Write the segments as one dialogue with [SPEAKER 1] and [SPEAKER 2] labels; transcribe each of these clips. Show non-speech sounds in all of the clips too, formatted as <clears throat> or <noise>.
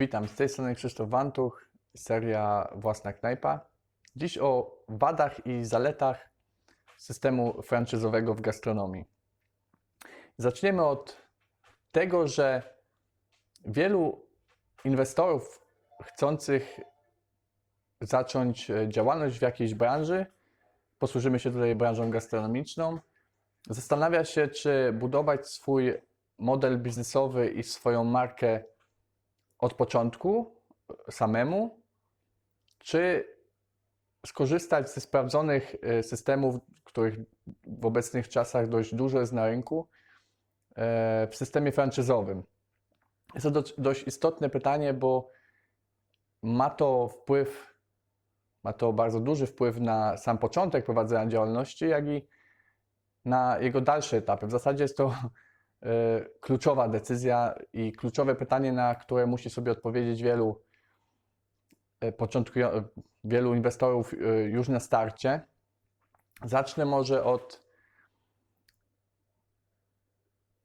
[SPEAKER 1] Witam, z tej strony Krzysztof Wantuch, seria Własna Knajpa. Dziś o wadach i zaletach systemu franczyzowego w gastronomii. Zaczniemy od tego, że wielu inwestorów chcących zacząć e, działalność w jakiejś branży, posłużymy się tutaj branżą gastronomiczną, zastanawia się, czy budować swój model biznesowy i swoją markę od początku samemu, czy skorzystać ze sprawdzonych e, systemów, których w obecnych czasach dość dużo jest na rynku, e, w systemie franczyzowym. Jest to dość, istotne pytanie, bo ma to wpływ, ma to bardzo duży wpływ na sam początek prowadzenia działalności, jak i na jego dalsze etapy. W zasadzie jest to e, kluczowa decyzja i kluczowe pytanie, na które musi sobie odpowiedzieć wielu e, początkują, wielu inwestorów e, już na starcie. Zacznę może od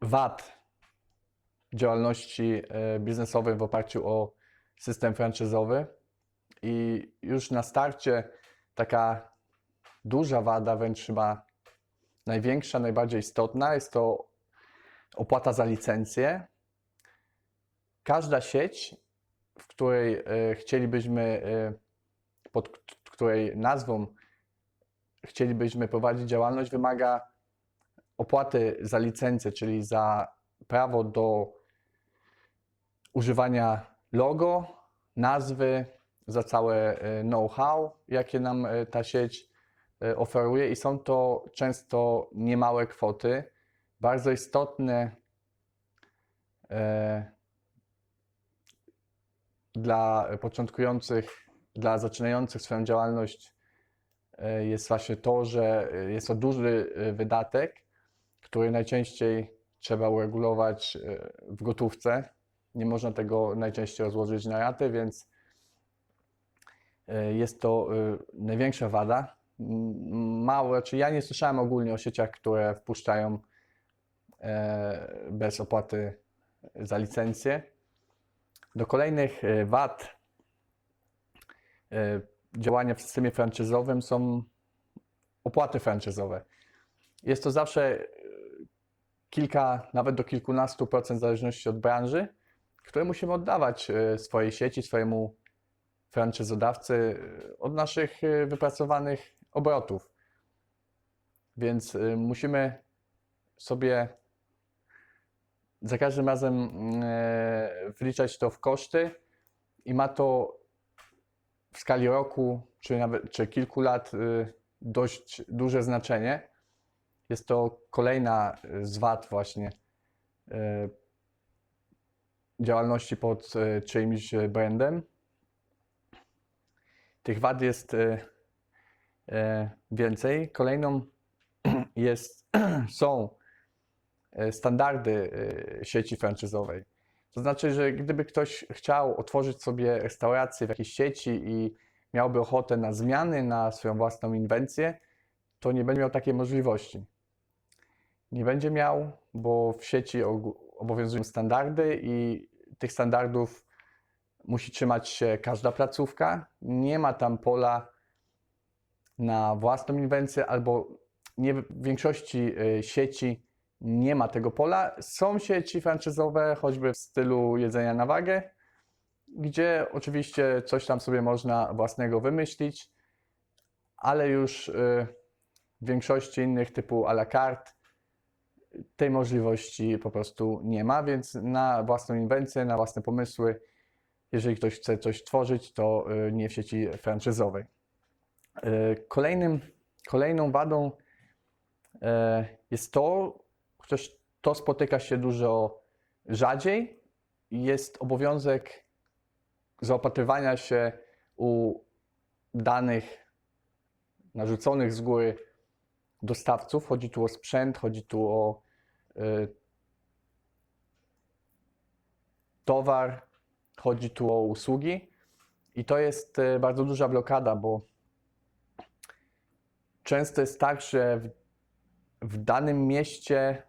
[SPEAKER 1] wad działalności biznesowej w oparciu o system franczyzowy. I już na starcie taka duża wada, wręcz chyba największa, najbardziej istotna, jest to opłata za licencję. Każda sieć, w której e, chcielibyśmy, e, pod której nazwą chcielibyśmy prowadzić działalność, wymaga opłaty za licencję, czyli za prawo do używania logo, nazwy, za całe e, know-how, jakie nam ta sieć oferuje, i są to często niemałe kwoty. Bardzo istotne e, dla początkujących, dla zaczynających swoją działalność e, jest właśnie to, że jest to duży e, wydatek, który najczęściej trzeba uregulować w gotówce. Nie można tego najczęściej rozłożyć na raty, więc jest to największa wada. Mało, czy ja nie słyszałem ogólnie o sieciach, które wpuszczają bez opłaty za licencję. Do kolejnych e, wad e, działania w systemie franczyzowym są opłaty franczyzowe. Jest to zawsze e, kilka, nawet do kilkunastu procent w zależności od branży, które musimy oddawać e, swojej sieci, swojemu franczyzodawcy e, od naszych e, wypracowanych obrotów. Więc e, musimy sobie za każdym razem mm, e, wliczać to w koszty i ma to w skali roku, czy nawet czy kilku lat y, dość duże znaczenie. Jest to kolejna z wad właśnie y, działalności pod y, czyimś brandem. Tych wad jest więcej. Kolejną <clears throat> jest, <clears throat> są standardy y, sieci franczyzowej. To znaczy, że gdyby ktoś chciał otworzyć sobie restaurację w jakiejś sieci i miałby ochotę na zmiany, na swoją własną inwencję, to nie będzie miał takiej możliwości. Nie będzie miał, bo w sieci obowiązują standardy i tych standardów musi trzymać się każda placówka. Nie ma tam pola na własną inwencję, albo nie w większości y, sieci nie ma tego pola. Są sieci franczyzowe, choćby w stylu jedzenia na wagę, gdzie oczywiście coś tam sobie można własnego wymyślić, ale już y, w większości innych typu à la carte tej możliwości po prostu nie ma, więc na własną inwencję, na własne pomysły, jeżeli ktoś chce coś tworzyć, to y, nie w sieci franczyzowej. Y, Kolejnym, kolejną wadą jest to, chociaż to spotyka się dużo rzadziej, jest obowiązek zaopatrywania się u danych narzuconych z góry dostawców. Chodzi tu o sprzęt, chodzi tu o y, towar, chodzi tu o usługi. I to jest y, bardzo duża blokada, bo często jest tak, że w, w danym mieście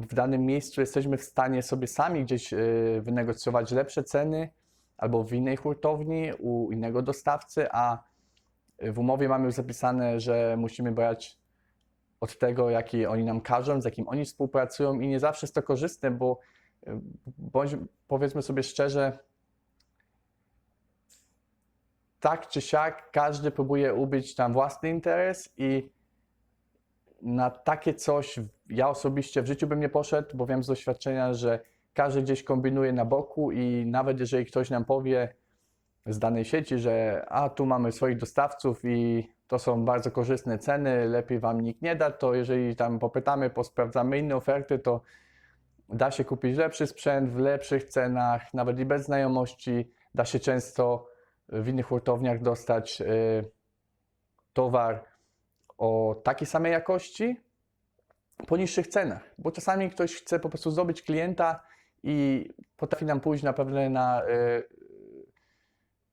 [SPEAKER 1] w danym miejscu jesteśmy w stanie sobie sami gdzieś e, wynegocjować lepsze ceny albo w innej hurtowni u innego dostawcy, a w umowie mamy już zapisane, że musimy brać od tego, jaki oni nam każą, z jakim oni współpracują i nie zawsze jest to korzystne, bo e, bądź, powiedzmy sobie szczerze, tak czy siak każdy próbuje ubić tam własny interes i na takie coś ja osobiście w życiu bym nie poszedł, bo wiem z doświadczenia, że każdy gdzieś kombinuje na boku i nawet jeżeli ktoś nam powie z danej sieci, że a tu mamy swoich dostawców i to są bardzo korzystne ceny, lepiej wam nikt nie da, to jeżeli tam popytamy, posprawdzamy inne oferty, to da się kupić lepszy sprzęt w lepszych cenach, nawet i bez znajomości. Da się często w innych hurtowniach dostać y, towar o takiej samej jakości po niższych cenach, bo czasami ktoś chce po prostu zdobyć klienta i potrafi nam pójść na pewne na y,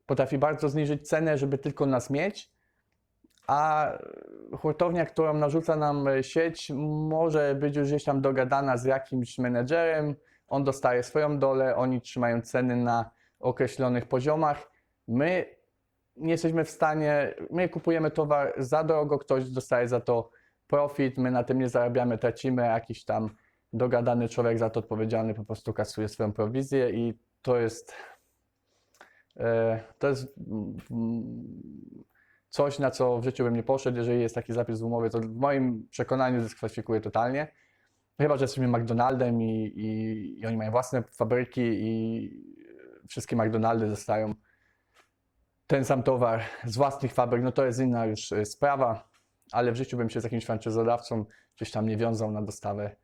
[SPEAKER 1] potrafi bardzo zniżyć cenę, żeby tylko nas mieć, a hurtownia, którą narzuca nam sieć, może być już gdzieś tam dogadana z jakimś menedżerem, on dostaje swoją dolę, oni trzymają ceny na określonych poziomach. My nie jesteśmy w stanie, my kupujemy towar za drogo, ktoś dostaje za to profit, my na tym nie zarabiamy, tracimy, jakiś tam dogadany człowiek za to odpowiedzialny po prostu kasuje swoją prowizję i to jest e, to jest mm, coś, na co w życiu bym nie poszedł, jeżeli jest taki zapis w umowie, to w moim przekonaniu dyskwalifikuje totalnie. Chyba, że jesteśmy McDonaldem i, i, i oni mają własne fabryki i wszystkie McDonaldy dostają ten sam towar z własnych fabryk, no to jest inna już y, sprawa, ale w życiu bym się z jakimś franczyzodawcą gdzieś tam nie wiązał na dostawę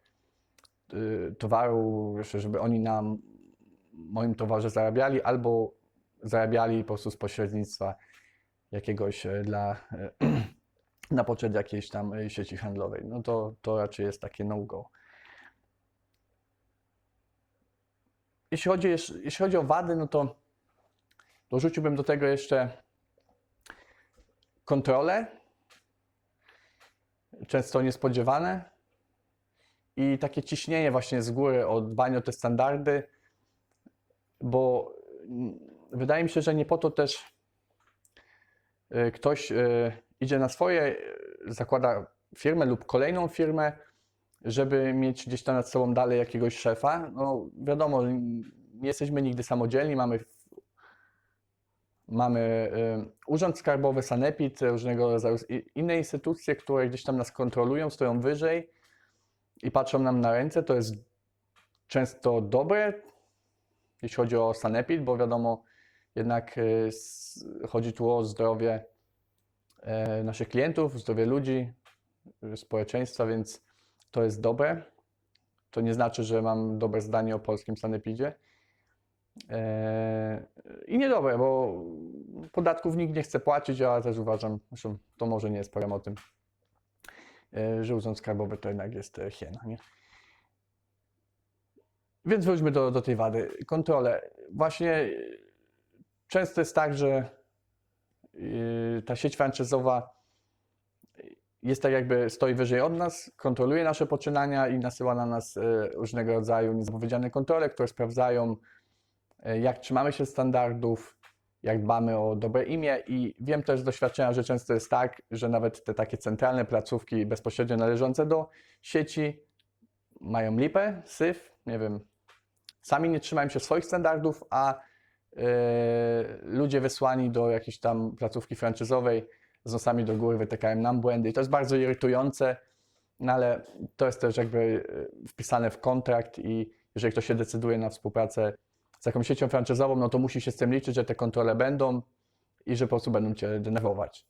[SPEAKER 1] y, towaru, żeby oni na moim towarze zarabiali, albo zarabiali po prostu z pośrednictwa jakiegoś y, dla, <clears throat> na poczet jakiejś tam sieci handlowej. No to, to raczej jest takie no-go. Jeśli chodzi, jeśli chodzi o wady, no to dorzuciłbym do tego jeszcze kontrolę, często niespodziewane i takie ciśnienie właśnie z góry o dbanie o te standardy, bo wydaje mi się, że nie po to też y, ktoś y, idzie na swoje, zakłada firmę lub kolejną firmę, żeby mieć gdzieś tam nad sobą dalej jakiegoś szefa. No wiadomo, nie jesteśmy nigdy samodzielni, mamy Mamy y, Urząd Skarbowy, Sanepid, różnego rodzaju inne instytucje, które gdzieś tam nas kontrolują, stoją wyżej i patrzą nam na ręce. To jest często dobre, jeśli chodzi o Sanepid, bo wiadomo, jednak y, chodzi tu o zdrowie e, naszych klientów, zdrowie ludzi, y, społeczeństwa, więc to jest dobre. To nie znaczy, że mam dobre zdanie o polskim Sanepidzie. Eee, I niedobre, bo podatków nikt nie chce płacić, a ja też uważam, zresztą to może nie jest problem o tym, e, że urząd skarbowy to jednak jest e, hiena, nie? Więc wróćmy do, do tej wady. Kontrole. Właśnie e, często jest tak, że e, ta sieć franczyzowa jest tak jakby stoi wyżej od nas, kontroluje nasze poczynania i nasyła na nas różnego rodzaju niezapowiedziane kontrole, które sprawdzają, jak trzymamy się standardów, jak dbamy o dobre imię i wiem też z doświadczenia, że często jest tak, że nawet te takie centralne placówki bezpośrednio należące do sieci mają lipę, syf, nie wiem, sami nie trzymają się swoich standardów, a e, ludzie wysłani do jakiejś tam placówki franczyzowej z nosami do góry wytykają nam błędy i to jest bardzo irytujące, no ale to jest też jakby e, wpisane w kontrakt i jeżeli ktoś się decyduje na współpracę z jakąś siecią franczyzową, no to musi się z tym liczyć, że te kontrole będą i że po prostu będą Cię denerwować.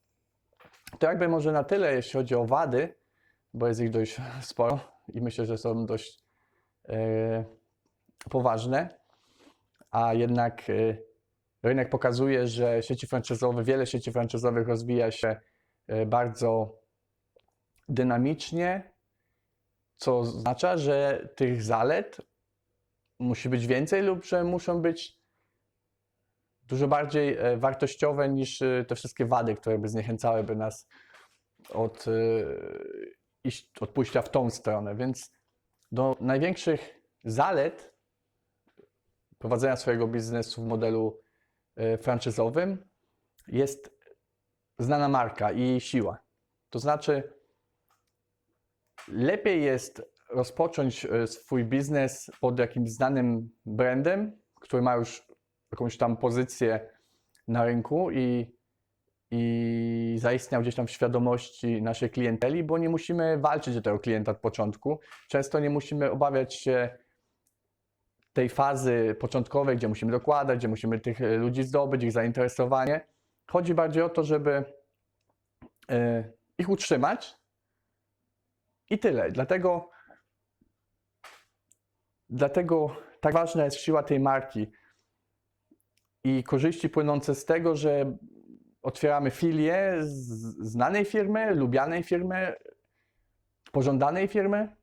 [SPEAKER 1] To jakby może na tyle, jeśli chodzi o wady, bo jest ich dość sporo i myślę, że są dość e, poważne, a jednak e, rynek pokazuje, że sieci franczyzowe, wiele sieci franczyzowych rozwija się e, bardzo dynamicznie, co oznacza, że tych zalet musi być więcej lub że muszą być dużo bardziej e, wartościowe niż e, te wszystkie wady, które by zniechęcałyby nas od, e, od pójścia w tą stronę. Więc do największych zalet prowadzenia swojego biznesu w modelu franczyzowym jest znana marka i siła. To znaczy, lepiej jest rozpocząć e, swój biznes pod jakimś znanym brandem, który ma już jakąś tam pozycję na rynku i, i zaistniał gdzieś tam w świadomości naszej klienteli, bo nie musimy walczyć o tego klienta od początku. Często nie musimy obawiać się tej fazy początkowej, gdzie musimy dokładać, gdzie musimy tych e, ludzi zdobyć, ich zainteresowanie. Chodzi bardziej o to, żeby e, ich utrzymać i tyle. Dlatego, dlatego tak ważna jest siła tej marki i korzyści płynące z tego, że otwieramy filię znanej firmy, lubianej firmy, pożądanej firmy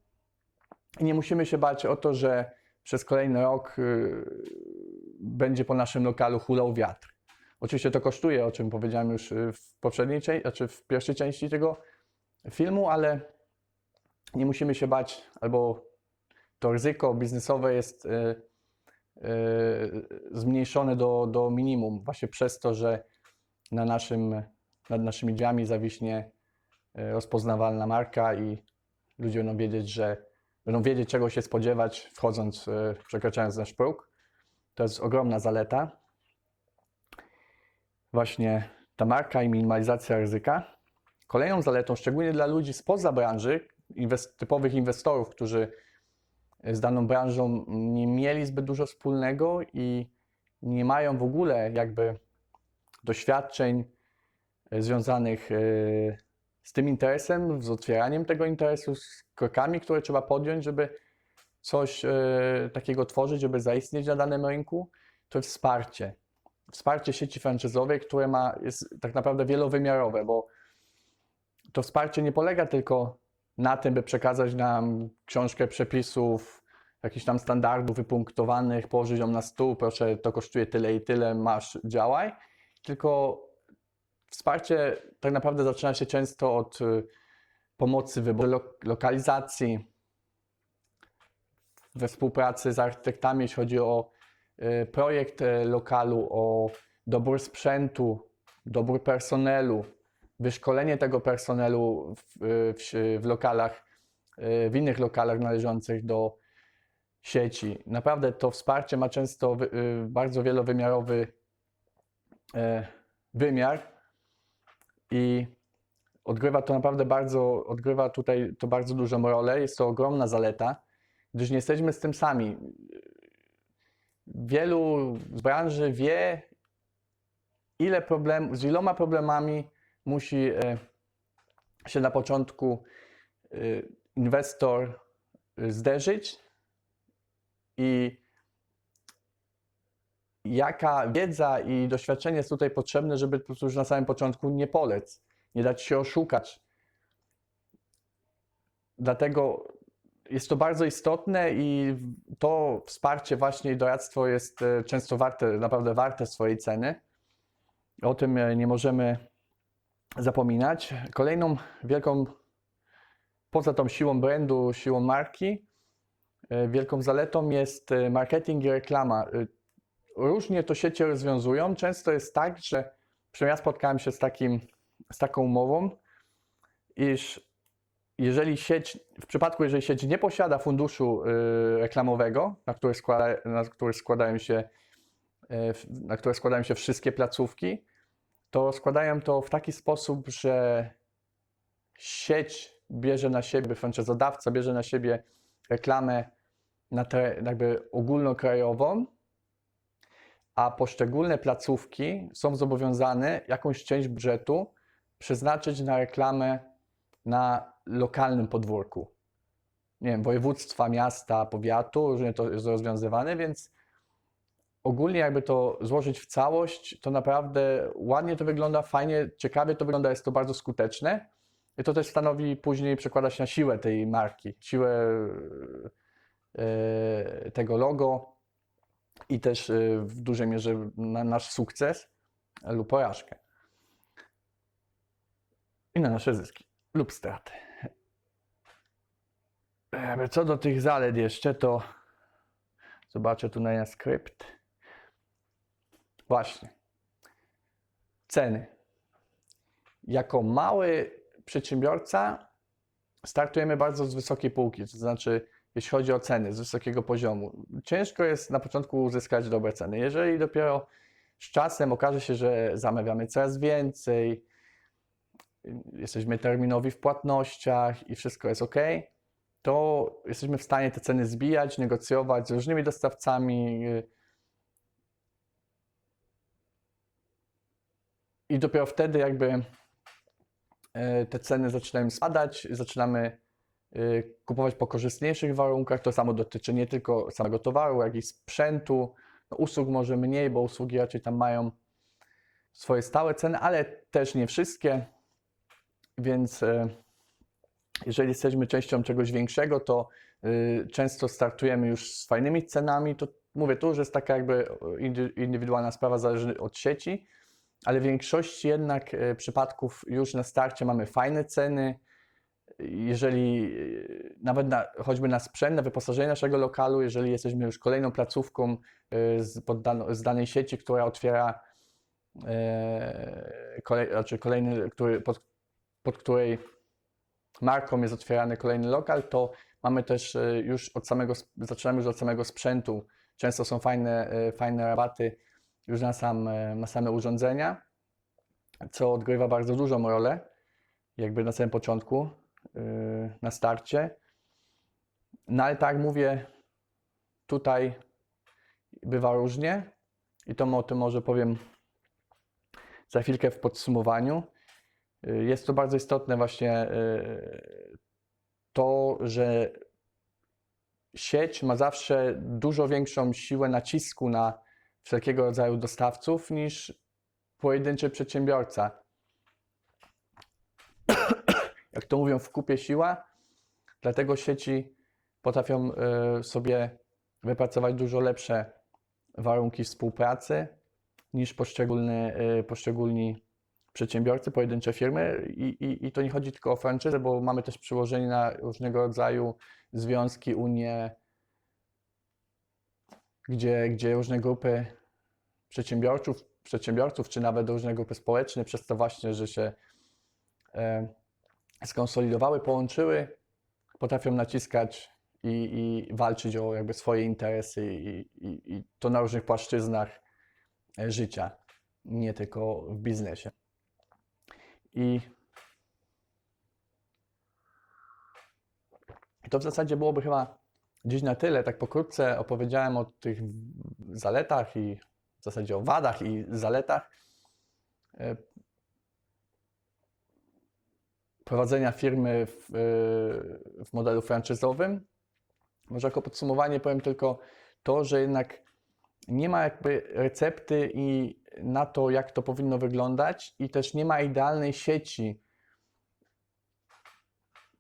[SPEAKER 1] i nie musimy się bać o to, że przez kolejny rok y, będzie po naszym lokalu hulał wiatr. Oczywiście to kosztuje, o czym powiedziałem już y, w poprzedniej części, znaczy w pierwszej części tego filmu, ale nie musimy się bać, albo to ryzyko biznesowe jest y, y, zmniejszone do, do minimum, właśnie przez to, że na naszym, nad naszymi drzwiami zawiśnie y, rozpoznawalna marka i ludzie będą wiedzieć, że będą wiedzieć, czego się spodziewać, wchodząc, przekraczając nasz próg. To jest ogromna zaleta. Właśnie ta marka i minimalizacja ryzyka. Kolejną zaletą, szczególnie dla ludzi spoza branży, inwest- typowych inwestorów, którzy z daną branżą nie mieli zbyt dużo wspólnego i nie mają w ogóle jakby doświadczeń e, związanych e, z tym interesem, z otwieraniem tego interesu, z krokami, które trzeba podjąć, żeby coś e, takiego tworzyć, żeby zaistnieć na danym rynku, to jest wsparcie. Wsparcie sieci franczyzowej, które ma, jest tak naprawdę wielowymiarowe, bo to wsparcie nie polega tylko na tym, by przekazać nam książkę przepisów, jakichś tam standardów wypunktowanych, położyć ją na stół, proszę, to kosztuje tyle i tyle, masz, działaj. Tylko wsparcie tak naprawdę zaczyna się często od y, pomocy w wyborze lo- lokalizacji, we współpracy z architektami, jeśli chodzi o y, projekt y, lokalu, o dobór sprzętu, dobór personelu, wyszkolenie tego personelu w, w, w lokalach, w innych lokalach należących do sieci. Naprawdę to wsparcie ma często y, bardzo wielowymiarowy e, wymiar i odgrywa to naprawdę bardzo, odgrywa tutaj to bardzo dużą rolę. Jest to ogromna zaleta, gdyż nie jesteśmy z tym sami. Wielu z branży wie, ile problem, z iloma problemami musi e, się na początku e, inwestor zderzyć i jaka wiedza i doświadczenie jest tutaj potrzebne, żeby po prostu już na samym początku nie polec, nie dać się oszukać. Dlatego jest to bardzo istotne i to wsparcie właśnie i doradztwo jest e, często warte, naprawdę warte swojej ceny. O tym e, nie możemy zapominać. Kolejną wielką, poza tą siłą brandu, siłą marki, wielką zaletą jest e, marketing i reklama. E, Różnie to siecie rozwiązują. Często jest tak, że przynajmniej ja spotkałem się z, takim, z taką umową, iż jeżeli sieć, w przypadku jeżeli sieć nie posiada funduszu reklamowego, na który, składa, na który składają się na które składają się wszystkie placówki, to składają to w taki sposób, że sieć bierze na siebie, franczyzodawca bierze na siebie reklamę na te, jakby ogólnokrajową, a poszczególne placówki są zobowiązane jakąś część budżetu przeznaczyć na reklamę na lokalnym podwórku. Nie wiem, województwa, miasta, powiatu, różnie to jest rozwiązywane, więc ogólnie jakby to złożyć w całość, to naprawdę ładnie to wygląda, fajnie, ciekawie to wygląda, jest to bardzo skuteczne. I to też stanowi później, przekłada się na siłę tej marki, siłę tego logo i też e, w dużej mierze na nasz sukces lub porażkę. I na nasze zyski lub straty. e, co do tych zalet jeszcze, to zobaczę tu na skrypt. Właśnie. Ceny. Jako mały przedsiębiorca startujemy bardzo z wysokiej półki, to znaczy jeśli chodzi o ceny, z wysokiego poziomu. Ciężko jest na początku uzyskać dobre ceny. Jeżeli dopiero z czasem okaże się, że zamawiamy coraz więcej, jesteśmy terminowi w płatnościach i wszystko jest ok, to jesteśmy w stanie te ceny zbijać, negocjować z różnymi dostawcami. I dopiero wtedy jakby e, te ceny zaczynają spadać, zaczynamy kupować po korzystniejszych warunkach. To samo dotyczy nie tylko samego towaru, jak i sprzętu. No, usług może mniej, bo usługi raczej tam mają swoje stałe ceny, ale też nie wszystkie. Więc e, jeżeli jesteśmy częścią czegoś większego, to y, często startujemy już z fajnymi cenami. To mówię, tu już jest taka jakby indy- indywidualna sprawa, zależy od sieci, ale w większości jednak y, przypadków już na starcie mamy fajne ceny. Jeżeli y, nawet na, choćby na sprzęt, na wyposażenie naszego lokalu, jeżeli jesteśmy już kolejną placówką y, z, pod dano, z danej sieci, która otwiera e, kolej, znaczy kolejny, który, pod, pod której marką jest otwierany kolejny lokal, to mamy też e, już od samego, zaczynamy już od samego sprzętu. Często są fajne, e, fajne rabaty już na, sam, e, na same urządzenia, co odgrywa bardzo dużą rolę, jakby na samym początku, na starcie. No ale tak mówię, tutaj bywa różnie i to o tym może powiem za chwilkę w podsumowaniu. Jest to bardzo istotne właśnie y, to, że sieć ma zawsze dużo większą siłę nacisku na wszelkiego rodzaju dostawców niż pojedynczy przedsiębiorca. Jak to mówią, w kupie siła, dlatego sieci potrafią y, sobie wypracować dużo lepsze warunki współpracy niż poszczególne, y, poszczególni przedsiębiorcy, pojedyncze firmy. I, i, i to nie chodzi tylko o franczyzę, bo mamy też przyłożenie na różnego rodzaju związki, unie, gdzie, gdzie różne grupy przedsiębiorców, przedsiębiorców, czy nawet różne grupy społeczne, przez to właśnie, że się e, skonsolidowały, połączyły, potrafią naciskać i, i walczyć o jakby swoje interesy i, i, i to na różnych płaszczyznach e, życia, nie tylko w biznesie. I to w zasadzie byłoby chyba gdzieś na tyle. Tak pokrótce opowiedziałem o tych zaletach i w zasadzie o wadach i zaletach e, prowadzenia firmy w, e, w modelu franczyzowym. Może jako podsumowanie powiem tylko to, że jednak nie ma jakby recepty i na to, jak to powinno wyglądać, i też nie ma idealnej sieci,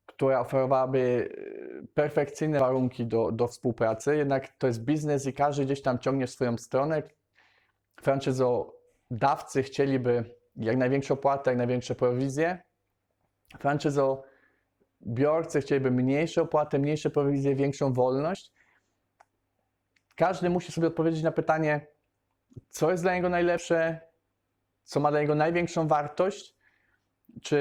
[SPEAKER 1] która oferowałaby e, perfekcyjne warunki do, do współpracy. Jednak to jest biznes i każdy gdzieś tam ciągnie w swoją stronę. Franczyzodawcy chcieliby jak największą opłatę, jak największe prowizje. Franczyzobiorcy chcieliby mniejsze opłaty, mniejsze prowizje, większą wolność. Każdy musi sobie odpowiedzieć na pytanie, co jest dla niego najlepsze, co ma dla niego największą wartość, czy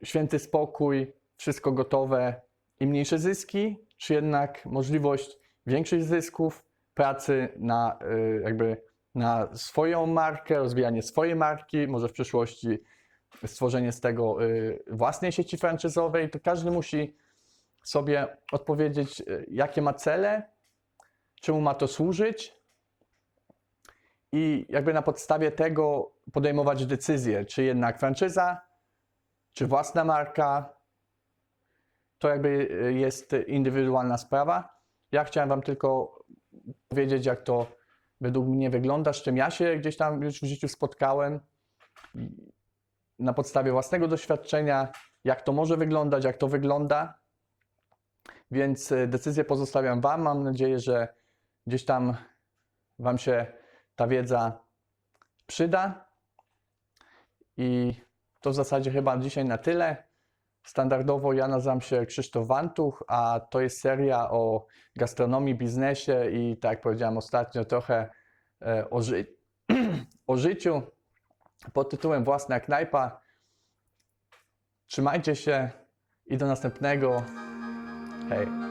[SPEAKER 1] y, święty spokój, wszystko gotowe i mniejsze zyski, czy jednak możliwość większych zysków, pracy na y, jakby na swoją markę, rozwijanie swojej marki, może w przyszłości stworzenie z tego y, własnej sieci franczyzowej, to każdy musi sobie odpowiedzieć, jakie ma cele, czemu ma to służyć i jakby na podstawie tego podejmować decyzję, czy jednak franczyza, czy własna marka. To jakby y, jest indywidualna sprawa. Ja chciałem Wam tylko powiedzieć, jak to według mnie wygląda, z czym ja się gdzieś tam już w życiu spotkałem na podstawie własnego doświadczenia, jak to może wyglądać, jak to wygląda. Więc y, decyzję pozostawiam Wam. Mam nadzieję, że gdzieś tam Wam się ta wiedza przyda. I to w zasadzie chyba dzisiaj na tyle. Standardowo ja nazywam się Krzysztof Wantuch, a to jest seria o gastronomii, biznesie i tak jak powiedziałem ostatnio, trochę e, o, ży <clears throat> o życiu pod tytułem Własna knajpa. Trzymajcie się i do następnego. Hej.